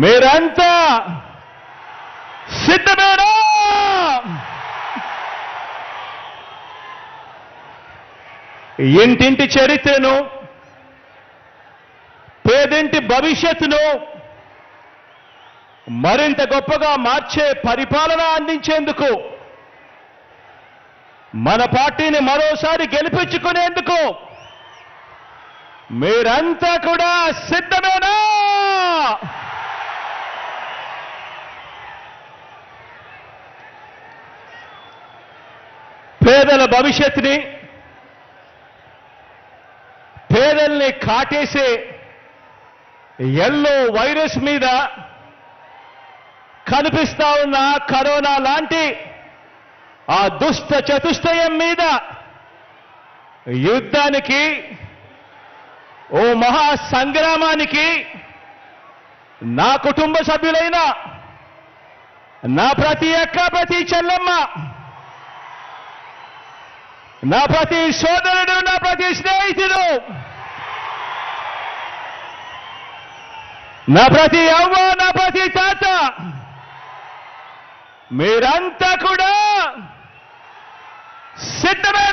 మీరంతా సిద్ధమేనా? ఇంటింటి చరిత్రను పేదింటి భవిష్యత్తును మరింత గొప్పగా మార్చే పరిపాలన అందించేందుకు మన పార్టీని మరోసారి గెలిపించుకునేందుకు మీరంతా కూడా సిద్ధమేనా? పేదల భవిష్యత్తుని పేదల్ని కాటేసే ఎల్లో వైరస్ మీద కనిపిస్తా ఉన్న కరోనా లాంటి ఆ దుష్ట చతుష్టయం మీద యుద్ధానికి ఓ మహా సంగ్రామానికి నా కుటుంబ సభ్యులైన నా ప్రతి అక్క ప్రతి చెల్లమ్మ నా ప్రతి సోదరుడు నా ప్రతి స్నేహితుడు నా ప్రతి అవ్వ నా ప్రతి తాత మీరంతా కూడా సిద్ధమైన